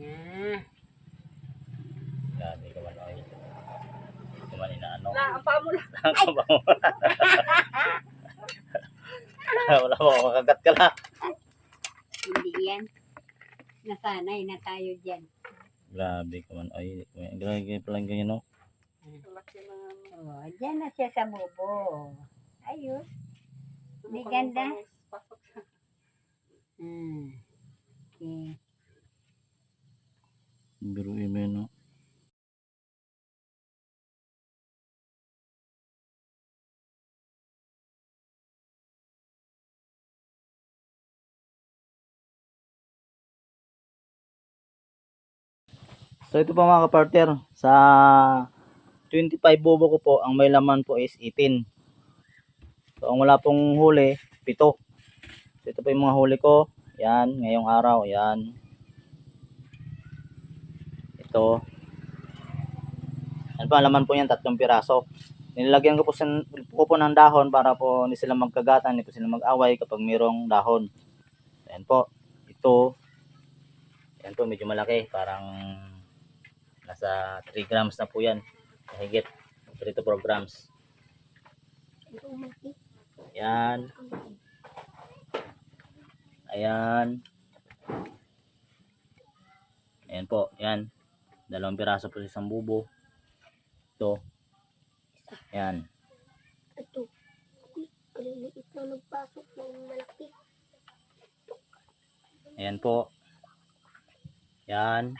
Ah, Grabe ka man ay. Ito man inaano. Na, ang paa mo lang. Wala mo makagat ka na. hindi yan. Nasanay na tayo dyan. Grabe ka man ay. Grabe pala ganyan no. Oh, dyan na siya sa bubo. Ayos. May ganda. Pasok siya. Biro ime no. So ito po mga kapartner, sa 25 bobo ko po, ang may laman po is 18. So ang wala pong huli, 7. So ito po yung mga huli ko. Yan, ngayong araw, yan. Ito. Yan po, laman po yan, tatlong piraso. Nilagyan ko po, sin, ko po ng dahon para po hindi sila magkagatan, hindi po sila mag-away kapag mayroong dahon. Yan po. Ito. Yan po, medyo malaki. Parang nasa 3 grams na po yan. Mahigit. 3 to 4 grams. Yan. Ayan. Ayan po. Yan. Dalawang piraso po sa isang bubo. Ito. Yan. Ito. Kaliliit na nagpasok ng malaki. Ayan po. Yan.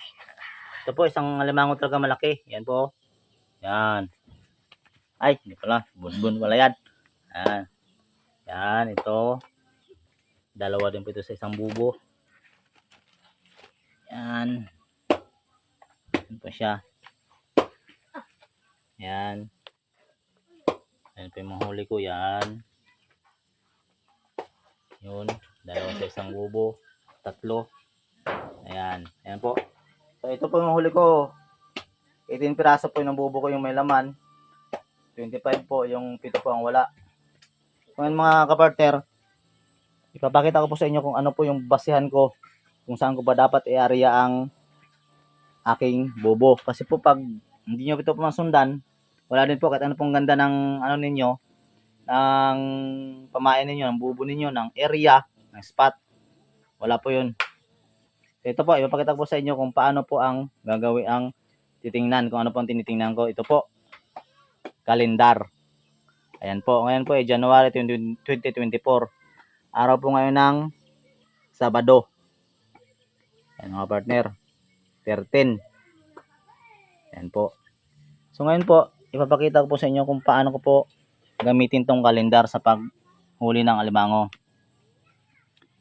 Ito po, isang alimango talaga malaki. Yan po. Yan. Ay, hindi pala. Bunbun pala yan. Yan. Yan, ito. Dalawa din po ito sa isang bubo. Yan. Yan po siya. Yan. Yan po yung huli ko. Yan. Yun. Dalawa sa isang bubo. Tatlo. Ayan. Ayan po. So, ito po yung huli ko. 18 piraso po yung bubo ko yung may laman. 25 po yung pito po ang wala. Ngayon mga kapartner, ipapakita ko po sa inyo kung ano po yung basihan ko kung saan ko ba dapat i-area ang aking bobo. Kasi po pag hindi nyo ito masundan, wala din po kahit ano pong ganda ng ano ninyo, ng pamain ninyo, ng bubo ninyo, ng area, ng spot. Wala po yun. Ito po, ipapakita ko sa inyo kung paano po ang gagawin ang titingnan, kung ano po ang tinitingnan ko. Ito po, kalendar. Ayan po, ngayon po ay January 20, 2024. Araw po ngayon ng Sabado. Ayan mga partner, 13. Ayan po. So ngayon po, ipapakita ko po sa inyo kung paano ko po gamitin tong kalendar sa paghuli ng alimango.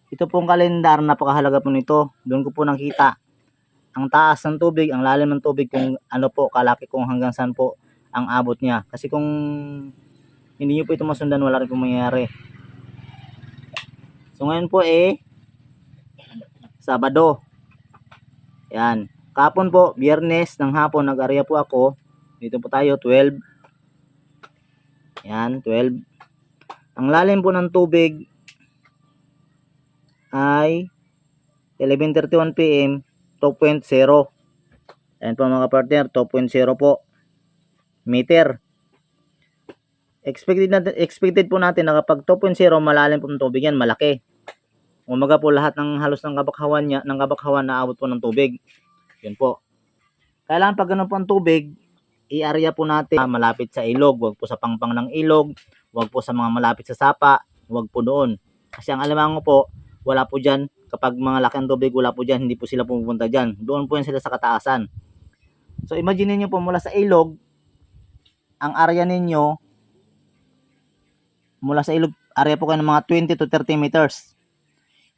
Ito pong kalendar, napakahalaga po nito. Doon ko po nakita ang taas ng tubig, ang lalim ng tubig, kung ano po, kalaki kung hanggang saan po ang abot niya. Kasi kung hindi niyo po ito masundan, wala rin pong mangyayari. So ngayon po eh, Sabado. Yan. Kapon po, biyernes ng hapon, nag-area po ako. Dito po tayo, 12. Yan, 12. Ang lalim po ng tubig ay 11.31 p.m. 2.0. Ayan po mga partner, 2.0 po. Meter. Expected, natin, expected po natin na kapag 2.0 malalim po ng tubig yan, malaki. Umaga po lahat ng halos ng kabakhawan niya, ng kabakhawan na abot po ng tubig. Yun po. Kailangan pag ganun po ang tubig, i-area po natin malapit sa ilog, wag po sa pangpang ng ilog, wag po sa mga malapit sa sapa, wag po doon. Kasi ang alimango po, wala po dyan. Kapag mga laki ang tubig, wala po dyan, hindi po sila pumupunta dyan. Doon po yan sila sa kataasan. So imagine niyo po mula sa ilog, ang area ninyo, mula sa ilog, area po kayo ng mga 20 to 30 meters.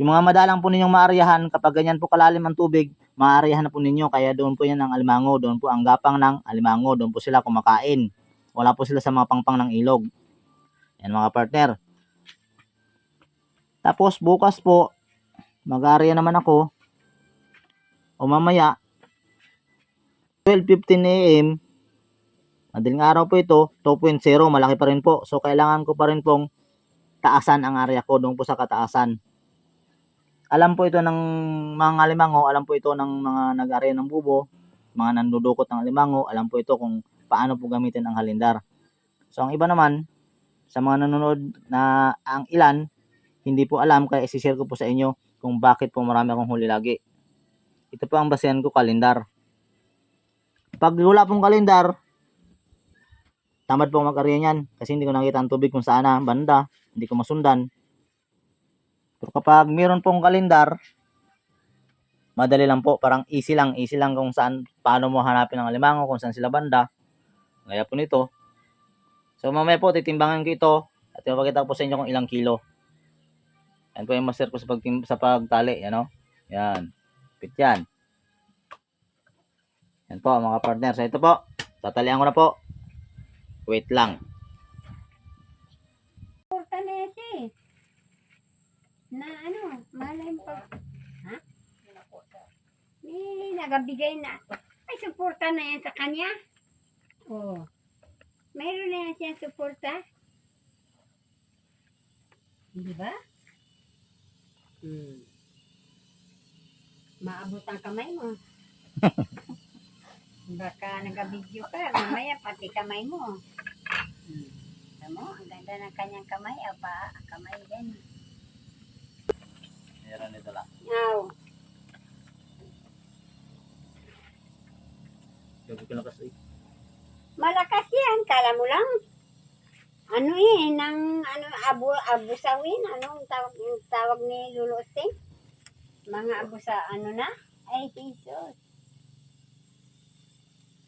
Yung mga madalang po ninyong maaryahan, kapag ganyan po kalalim ang tubig, maaryahan na po ninyo. Kaya doon po yan ang alimango, doon po ang gapang ng alimango, doon po sila kumakain. Wala po sila sa mga pangpang ng ilog. Yan mga partner. Tapos bukas po, mag-area naman ako. O mamaya, 12.15 a.m., madaling araw po ito, 2.0, malaki pa rin po. So, kailangan ko pa rin pong taasan ang area ko doon po sa kataasan. Alam po ito ng mga alimango, alam po ito ng mga nag-ari ng bubo, mga nandudukot ng alimango, alam po ito kung paano po gamitin ang halindar. So ang iba naman, sa mga nanonood na ang ilan, hindi po alam kaya isi-share ko po sa inyo kung bakit po marami akong huli lagi. Ito po ang basehan ko, kalendar. Pag wala pong kalendar, tamad po ako mag-area niyan kasi hindi ko nakita ang tubig kung saan na banda, hindi ko masundan. Pero kapag meron pong kalendar, madali lang po, parang easy lang, easy lang kung saan, paano mo hanapin ang alimango, kung saan sila banda. Gaya po nito. So mamaya po, titimbangan ko ito at ipapakita po sa inyo kung ilang kilo. Yan po yung master ko sa, pagtim- sa pagtali, yan o. Yan. Pit yan. Yan po mga partner. So ito po, tatalian ko na po. Wait lang. Na ano, malay mo pag... Ha? Eh, nagabigay na. Ay, suporta na yan sa kanya. Oo. Mayroon na yan siya suporta. Di ba? Hmm. Maabot ang kamay mo. Baka nagabidyo ka, mamaya pati kamay mo. Hmm. Alam mo, ang ganda ng kanyang kamay, apa, kamay din. Meron ito lang. Now, Gabi ko na kasi. malakas yan, kala mo lang. Ano eh, nang ano, abu, abusawin, anong tawag, yung tawag ni Lolo Sting? Mga abusa, ano na? Ay, Jesus.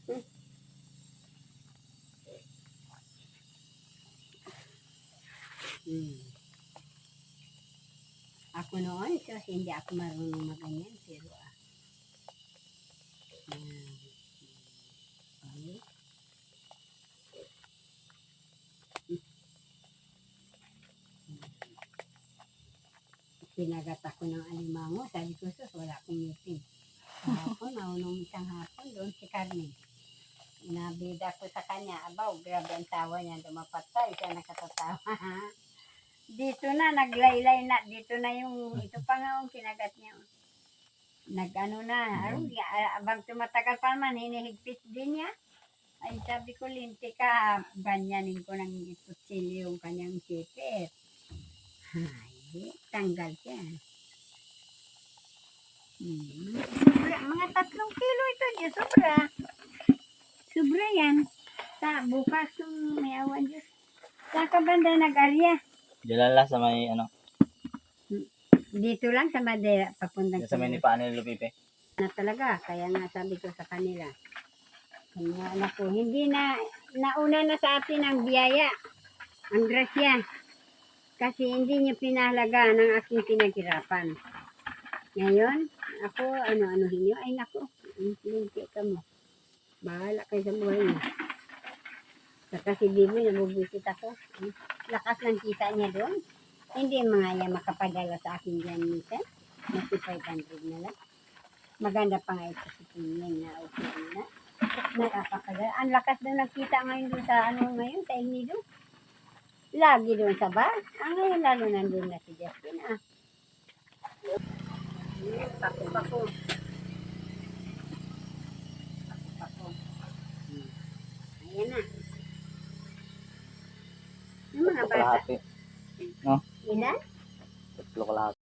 Hmm. Hmm. Ako noon, so hindi ako marunong maganyan, pero ah. Hmm. Okay. Pinagat ako ng alimango. Sabi ko, sus, wala akong meeting. Hapon, naunong isang hapon, doon si Carmen. Inabida ko sa kanya, abaw, grabe ang tawa niya, dumapatay, siya nakatatawa. dito na, naglaylay na, dito na yung, ito pa nga ang kinagat niya. Nag-ano na, aro, ya- abang tumatagal pa naman, hinihigpit din niya. Ay, sabi ko, linti ka, banyanin ko ng itutsilyo yung kanyang sipit. Ay, tanggal siya. Hmm. Sobra, mga tatlong kilo ito, Diyos, sobra. Sobra yan. Sa bukas kung may awan, Diyos. Sa kabanda nag-arya. Dilala sa may ano, Dito lang sa Madera, papuntang sa may ni Lupipe. na talaga. Kaya nga sabi ko sa kanila, mga anak ko, hindi na, nauna na sa atin ang biyaya, ang grasya. Kasi hindi niyo pinahalaga ng aking pinaghirapan. Ngayon, ako, ano-anuhin niyo, ay nako, linti ka mo. Bahala kayo sa buhay niyo. Saka si Bibi, nabubusit ako. Lakas ng kita niya doon. Hindi mga yan makapadala sa akin dyan minsan. Nasi 500 na lang maganda pa nga ito sa tingin na okay na. Nakakakagala. Ang lakas doon nagkita ngayon doon sa ano ngayon, sa Inido. Lagi doon sa bar. Ah, ngayon lalo nandun na si Justin ah. Pako, pako. Pako, pako. Hmm. Ayan na. Yung mga bata. Kalahati. Ilan? Tatlo kalahati.